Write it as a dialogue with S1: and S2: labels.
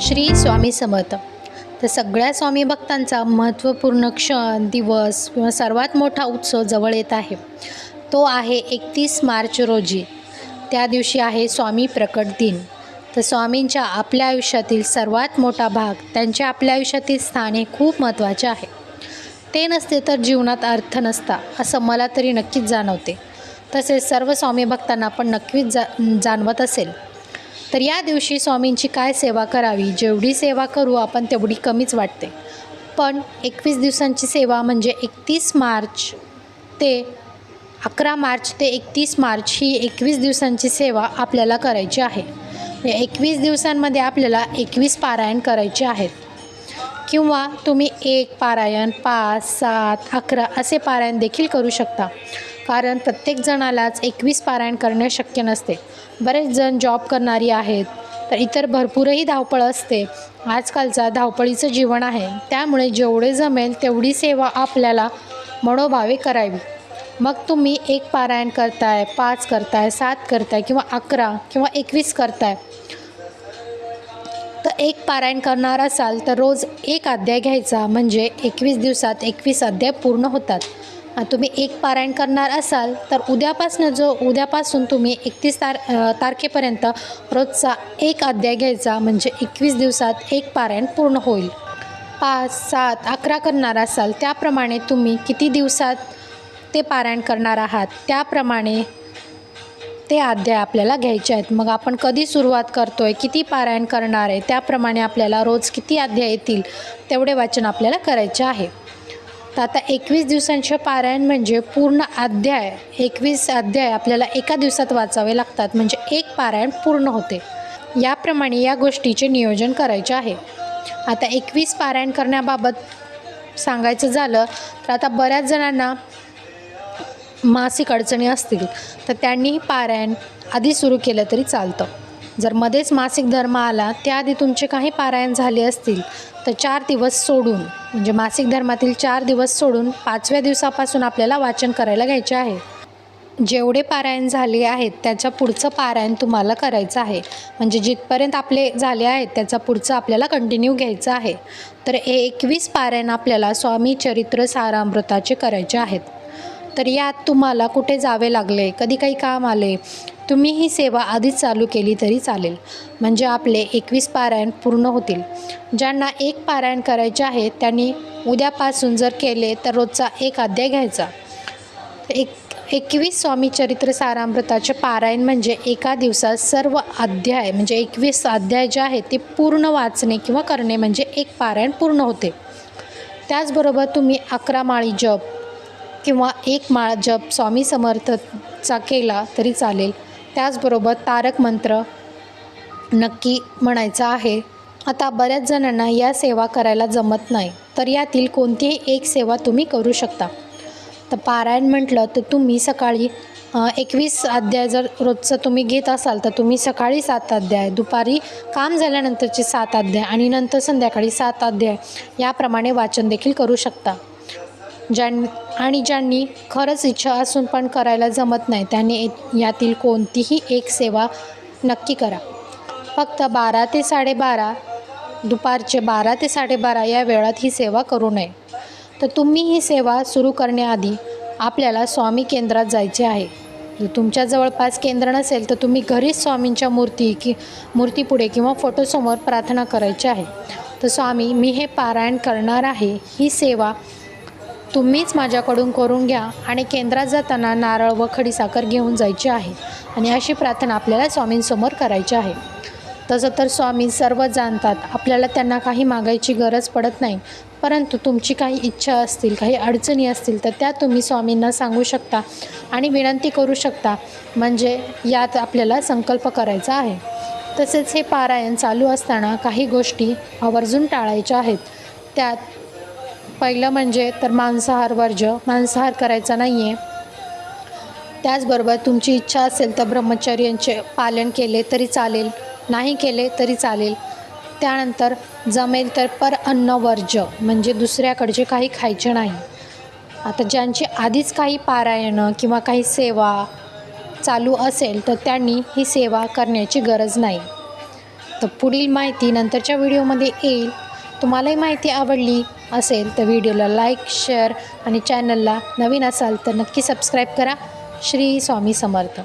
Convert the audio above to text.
S1: श्री स्वामी समर्थ. तर सगळ्या स्वामी भक्तांचा महत्त्वपूर्ण क्षण दिवस किंवा सर्वात मोठा उत्सव जवळ येत आहे. तो आहे एकतीस मार्च रोजी. त्या दिवशी आहे स्वामी प्रकट दिन. तर स्वामींच्या आपल्या आयुष्यातील सर्वात मोठा भाग त्यांच्या आपल्या आयुष्यातील स्थान हे खूप महत्त्वाचे आहे. ते नसते तर जीवनात अर्थ नसता असं मला तरी नक्कीच जाणवते. तसेच सर्व स्वामी भक्तांना पण नक्कीच जा जाणवत असेल. तर या दिवशी स्वामींची काय सेवा करावी? जेवढी सेवा करू आपण तेवढी कमीच वाटते. पण एकवीस दिवसांची सेवा म्हणजे एकतीस मार्च ते अकरा मार्च ते एकतीस मार्च ही एकवीस दिवसांची सेवा आपल्याला करायची आहे. म्हणजे एकवीस दिवसांमध्ये आपल्याला एकवीस पारायण करायचे आहेत. किंवा तुम्ही एक पारायण पाच सात अकरा असे पारायण देखील करू शकता. कारण प्रत्येक जणालाच एकवीस पारायण करणे शक्य नसते. बरेच जण जॉब करणारी आहेत तर इतर भरपूरही धावपळ असते. आजकालचा धावपळीचं जीवन आहे त्यामुळे जेवढे जमेल तेवढी सेवा आपल्याला मनोभावे करावी. मग तुम्ही एक पारायण करताय पाच करताय सात करताय किंवा अकरा किंवा एकवीस करताय. तर एक पारायण करणार असाल तर रोज एक अध्याय घ्यायचा म्हणजे एकवीस दिवसात एकवीस अध्याय पूर्ण होतात. तुम्ही एक पारायण करणार असाल तर उद्यापासून जो उद्यापासून तुम्ही एकतीस तार तारखेपर्यंत रोजचा एक अध्याय घ्यायचा म्हणजे एकवीस दिवसात एक पारायण पूर्ण होईल. पाच सात अकरा करणार असाल त्याप्रमाणे तुम्ही किती दिवसात ते पारायण करणार आहात त्याप्रमाणे ते अध्याय आपल्याला घ्यायचे आहेत. मग आपण कधी सुरुवात करतो आहे किती पारायण करणार आहे त्याप्रमाणे आपल्याला रोज किती अध्याय येतील तेवढे वाचन आपल्याला करायचे आहे. तर आता एकवीस दिवसांचे पारायण म्हणजे पूर्ण अध्याय एकवीस अध्याय आपल्याला एका दिवसात वाचावे लागतात. म्हणजे एक पारायण पूर्ण होते. याप्रमाणे या गोष्टीचे नियोजन करायचे आहे. आता एकवीस पारायण करण्याबाबत सांगायचं झालं तर आता बऱ्याच जणांना मासिक अडचणी असतील तर त्यांनीही पारायण आधी सुरू केलं तरी चालतं. जर मध्येच मासिक धर्म आला त्याआधी तुमचे काही पारायण झाले असतील तर चार दिवस सोडून म्हणजे मासिक धर्मातील चार दिवस सोडून पाचव्या दिवसापासून आपल्याला वाचन करायला घ्यायचे आहे. जेवढे पारायण झाले आहेत त्याच्या पुढचं पारायण तुम्हाला करायचं आहे. म्हणजे जिथपर्यंत आपले झाले आहेत त्याचा पुढचं आपल्याला कंटिन्यू घ्यायचं आहे. तर हे एकवीस पारायण आपल्याला स्वामी चरित्र सारामृताचे करायचे आहेत. तर यात तुम्हाला कुठे जावे लागले? कधी काही काम आले? तुम्ही ही सेवा आधीच चालू केली तरी चालेल. म्हणजे आपले एकवीस पारायण पूर्ण होतील. ज्यांना एक पारायण करायचे आहे त्यांनी उद्यापासून जर केले तर रोजचा एक अध्याय घ्यायचा. एक एकवीस स्वामी चरित्र सारामृताचे पारायण म्हणजे एका दिवसात सर्व अध्याय म्हणजे एकवीस अध्याय जे आहेत ते पूर्ण वाचणे किंवा करणे म्हणजे एक पारायण पूर्ण होते. त्याचबरोबर तुम्ही अकरा माळी जप किंवा एक माळ जप स्वामी समर्थचा केला तरी चालेल. त्याचबरोबर तारक मंत्र नक्की म्हणायचा आहे. आता बऱ्याच जणांना या सेवा करायला जमत नाही तर यातील कोणतीही एक सेवा तुम्ही करू शकता. तर पारायण म्हटलं तर तुम्ही सकाळी एकवीस अध्याय जर रोजचं तुम्ही घेत असाल तर तुम्ही सकाळी सात अध्याय दुपारी काम झाल्यानंतरचे सात अध्याय आणि नंतर संध्याकाळी सात अध्याय याप्रमाणे वाचन देखील करू शकता. ज्यां आणि ज्यांनी खरंच इच्छा असून पण करायला जमत नाही त्यांनी यातील कोणतीही एक सेवा नक्की करा. फक्त बारा ते साडेबारा दुपारचे बारा ते साडेबारा या वेळात ही सेवा करू नये. तर तुम्ही ही सेवा सुरू करण्याआधी आपल्याला स्वामी केंद्रात जायचे आहे. जर तुमच्या जवळपास केंद्र नसेल तर तुम्ही घरीच स्वामींच्या मूर्ती की मूर्तीपुढे किंवा फोटोसमोर प्रार्थना करायची आहे. तर स्वामी मी हे पारायण करणार आहे. ही सेवा तुम्हीच माझ्याकडून करून घ्या आणि केंद्रात जाताना नारळ व खडीसाखर घेऊन जायची आहे आणि अशी प्रार्थना आपल्याला स्वामींसमोर करायची आहे. तसं तर स्वामी सर्व जाणतात आपल्याला त्यांना काही मागायची गरज पडत नाही परंतु तुमची काही इच्छा असतील काही अडचणी असतील तर त्या तुम्ही स्वामींना सांगू शकता आणि विनंती करू शकता. म्हणजे यात आपल्याला संकल्प करायचा आहे. तसेच हे पारायण चालू असताना काही गोष्टी आवर्जून टाळायच्या आहेत. त्यात पहिलं म्हणजे तर मांसाहार वर्ज्य मांसाहार करायचा नाही आहे त्याचबरोबर तुमची इच्छा असेल तर ब्रह्मचर्यांचे पालन केले तरी चालेल. नाही केले तरी चालेल. त्यानंतर जमेल तर पर अन्न वर्ज्य म्हणजे दुसऱ्याकडचे काही खायचे नाही. आता ज्यांची आधीच काही पारायणं किंवा काही सेवा चालू असेल तर त्यांनी ही सेवा करण्याची गरज नाही. तर पुढील माहिती नंतरच्या व्हिडिओमध्ये येईल. तुम्हालाही माहिती आवडली असेल तर व्हिडिओला लाईक शेअर आणि चॅनलला नवीन असाल तर नक्की सबस्क्राईब करा. श्री स्वामी समर्थ.